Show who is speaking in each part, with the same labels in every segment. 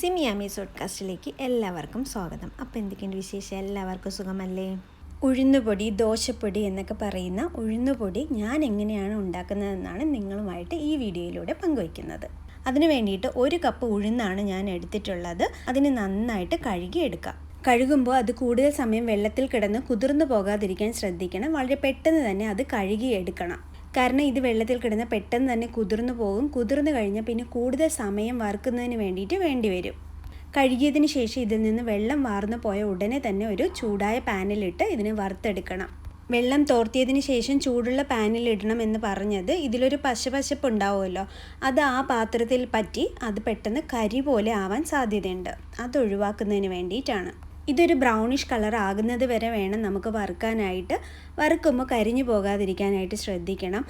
Speaker 1: സിമിയാമി സോഡ്കാസ്റ്റിലേക്ക് എല്ലാവർക്കും സ്വാഗതം. അപ്പോൾ എന്തൊക്കെയുണ്ട് വിശേഷം? എല്ലാവർക്കും സുഖമല്ലേ? ഉഴുന്നുപൊടി ദോശപ്പൊടി എന്നൊക്കെ പറയുന്ന ഉഴുന്നുപൊടി ഞാൻ എങ്ങനെയാണ് ഉണ്ടാക്കുന്നതെന്നാണ് നിങ്ങളുമായിട്ട് ഈ വീഡിയോയിലൂടെ പങ്കുവയ്ക്കുന്നത്. അതിന് വേണ്ടിയിട്ട് ഒരു കപ്പ് ഉഴുന്നാണ് ഞാൻ എടുത്തിട്ടുള്ളത്. അതിന് നന്നായിട്ട് കഴുകി എടുക്കാം കഴുകുമ്പോൾ അത് കൂടുതൽ സമയം വെള്ളത്തിൽ കിടന്ന് കുതിർന്നു പോകാതിരിക്കാൻ ശ്രദ്ധിക്കണം. വളരെ പെട്ടെന്ന് തന്നെ അത് കഴുകി എടുക്കണം കാരണം ഇത് വെള്ളത്തിൽ കിടന്ന് പെട്ടെന്ന് തന്നെ കുതിർന്നു പോകും. കുതിർന്നു കഴിഞ്ഞാൽ പിന്നെ കൂടുതൽ സമയം വറുക്കുന്നതിന് വേണ്ടിയിട്ട് വേണ്ടി വരും. കഴുകിയതിന് ശേഷം ഇതിൽ നിന്ന് വെള്ളം വാർന്നു പോയ ഉടനെ തന്നെ ഒരു ചൂടായ പാനിലിട്ട് ഇതിനെ വറുത്തെടുക്കണം. വെള്ളം തോർത്തിയതിന് ശേഷം ചൂടുള്ള പാനിൽ ഇടണം എന്ന് പറഞ്ഞത് ഇതിലൊരു പശപശപ്പ് ഉണ്ടാവുമല്ലോ അത് ആ പാത്രത്തിൽ പറ്റി അത് പെട്ടെന്ന് കരി പോലെ ആവാൻ സാധ്യതയുണ്ട്. അത് ഒഴിവാക്കുന്നതിന് വേണ്ടിയിട്ടാണ്. ഇതൊരു ബ്രൗണിഷ് കളർ ആകുന്നത് വരെ വേണം നമുക്ക് വറുക്കാനായിട്ട്. വറുക്കുമ്പോൾ കരിഞ്ഞു പോകാതിരിക്കാനായിട്ട് ശ്രദ്ധിക്കണം.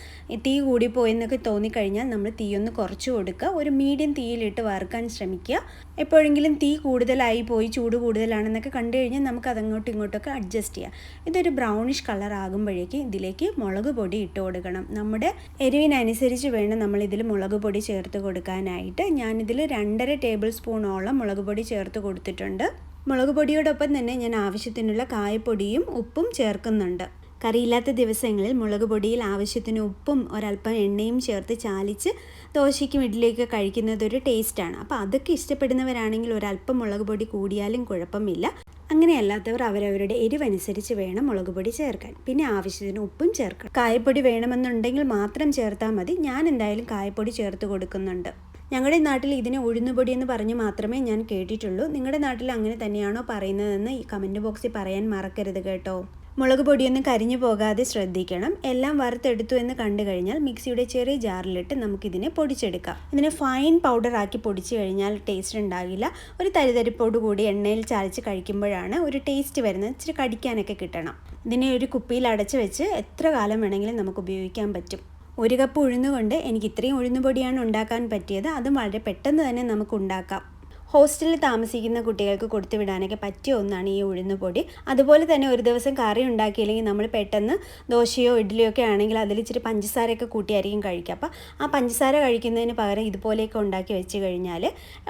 Speaker 1: തീ കൂടിപ്പോയെന്നൊക്കെ തോന്നിക്കഴിഞ്ഞാൽ നമ്മൾ തീ ഒന്ന് കുറച്ച് കൊടുക്കുക. ഒരു മീഡിയം തീയിലിട്ട് വറുക്കാൻ ശ്രമിക്കുക. എപ്പോഴെങ്കിലും തീ കൂടുതലായി പോയി ചൂട് കൂടുതലാണെന്നൊക്കെ കണ്ടു കഴിഞ്ഞാൽ നമുക്ക് അതങ്ങോട്ടും ഇങ്ങോട്ടൊക്കെ അഡ്ജസ്റ്റ് ചെയ്യാം. ഇതൊരു ബ്രൗണിഷ് കളർ ആകുമ്പോഴേക്ക് ഇതിലേക്ക് മുളക് പൊടി ഇട്ട് കൊടുക്കണം. നമ്മുടെ എരിവിനനുസരിച്ച് വേണം നമ്മൾ ഇതിൽ മുളക് പൊടി ചേർത്ത് കൊടുക്കാനായിട്ട്. ഞാനിതിൽ രണ്ടര ടേബിൾ സ്പൂണോളം മുളക് പൊടി ചേർത്ത് കൊടുത്തിട്ടുണ്ട്. മുളക് പൊടിയോടൊപ്പം തന്നെ ഞാൻ ആവശ്യത്തിനുള്ള കായപ്പൊടിയും ഉപ്പും ചേർക്കുന്നുണ്ട്. കറിയില്ലാത്ത ദിവസങ്ങളിൽ മുളക് പൊടിയിൽ ആവശ്യത്തിന് ഉപ്പും ഒരല്പം എണ്ണയും ചേർത്ത് ചാലിച്ച് ദോശയ്ക്കും ഇഡ്ഡലിയൊക്കെ കഴിക്കുന്നത് ഒരു ടേസ്റ്റാണ് അപ്പോൾ അതൊക്കെ ഇഷ്ടപ്പെടുന്നവരാണെങ്കിൽ ഒരല്പം മുളക് പൊടി കൂടിയാലും കുഴപ്പമില്ല. അങ്ങനെയല്ലാത്തവർ അവരവരുടെ എരിവനുസരിച്ച് വേണം മുളക് പൊടി ചേർക്കാൻ. പിന്നെ ആവശ്യത്തിന് ഉപ്പും ചേർക്കണം. കായപ്പൊടി വേണമെന്നുണ്ടെങ്കിൽ മാത്രം ചേർത്താൽ മതി. ഞാൻ എന്തായാലും കായപ്പൊടി ചേർത്ത് കൊടുക്കുന്നുണ്ട്. ഞങ്ങളുടെ നാട്ടിൽ ഇതിനെ ഉഴുന്നുപൊടി എന്ന് പറഞ്ഞ് മാത്രമേ ഞാൻ കേട്ടിട്ടുള്ളൂ. നിങ്ങളുടെ നാട്ടിൽ അങ്ങനെ തന്നെയാണോ പറയുന്നതെന്ന് ഈ കമന്റ് ബോക്സിൽ പറയാൻ മറക്കരുത് കേട്ടോ. മുളക് പൊടിയൊന്നും കരിഞ്ഞു പോകാതെ ശ്രദ്ധിക്കണം. എല്ലാം വറുത്തെടുത്തു എന്ന് കണ്ടു കഴിഞ്ഞാൽ മിക്സിയുടെ ചെറിയ ജാറിലിട്ട് നമുക്കിതിനെ പൊടിച്ചെടുക്കാം. ഇതിനെ ഫൈൻ പൗഡർ ആക്കി പൊടിച്ചു കഴിഞ്ഞാൽ ടേസ്റ്റ് ഉണ്ടാകില്ല. ഒരു തരിതരിപ്പോട് കൂടി എണ്ണയിൽ ചാലിച്ച് കഴിക്കുമ്പോഴാണ് ഒരു ടേസ്റ്റ് വരുന്നത്. ഇച്ചിരി കടിക്കാനൊക്കെ കിട്ടണം. ഇതിനെ ഒരു കുപ്പിയിൽ അടച്ചു വെച്ച് എത്ര കാലം വേണമെങ്കിലും നമുക്ക് ഉപയോഗിക്കാൻ പറ്റും. ഒരു കപ്പ് ഉഴുന്നുകൊണ്ട് എനിക്ക് ഇത്രയും ഉഴുന്നുപൊടിയാണ് ഉണ്ടാക്കാൻ പറ്റിയത്. അതും വളരെ പെട്ടെന്ന് തന്നെ നമുക്ക് ഉണ്ടാക്കാം. ഹോസ്റ്റലിൽ താമസിക്കുന്ന കുട്ടികൾക്ക് കൊടുത്തുവിടാനൊക്കെ പറ്റിയ ഒന്നാണ് ഈ ഉഴുന്നുപൊടി. അതുപോലെ തന്നെ ഒരു ദിവസം കറി ഉണ്ടാക്കിയില്ലെങ്കിൽ നമ്മൾ പെട്ടെന്ന് ദോശയോ ഇഡ്ഡലിയോ ഒക്കെ ആണെങ്കിൽ അതിൽ ഇച്ചിരി പഞ്ചസാരയൊക്കെ കൂട്ടിയായിരിക്കും കഴിക്കുക. അപ്പോൾ ആ പഞ്ചസാര കഴിക്കുന്നതിന് പകരം ഇതുപോലെയൊക്കെ ഉണ്ടാക്കി വെച്ച് കഴിഞ്ഞാൽ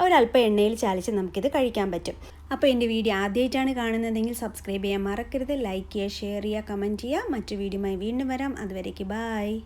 Speaker 1: ഒരല്പം എണ്ണയിൽ ചാലിച്ച് നമുക്കിത് കഴിക്കാൻ പറ്റും. അപ്പോൾ എന്റെ വീഡിയോ ആദ്യമായിട്ടാണ് കാണുന്നതെങ്കിൽ സബ്സ്ക്രൈബ് ചെയ്യാൻ മറക്കരുത്. ലൈക്ക് ചെയ്യുക ഷെയർ ചെയ്യുക കമന്റ് ചെയ്യുക. മറ്റു വീഡിയോയുമായി വീണ്ടും വരാം. അതുവരേക്ക് ബായ്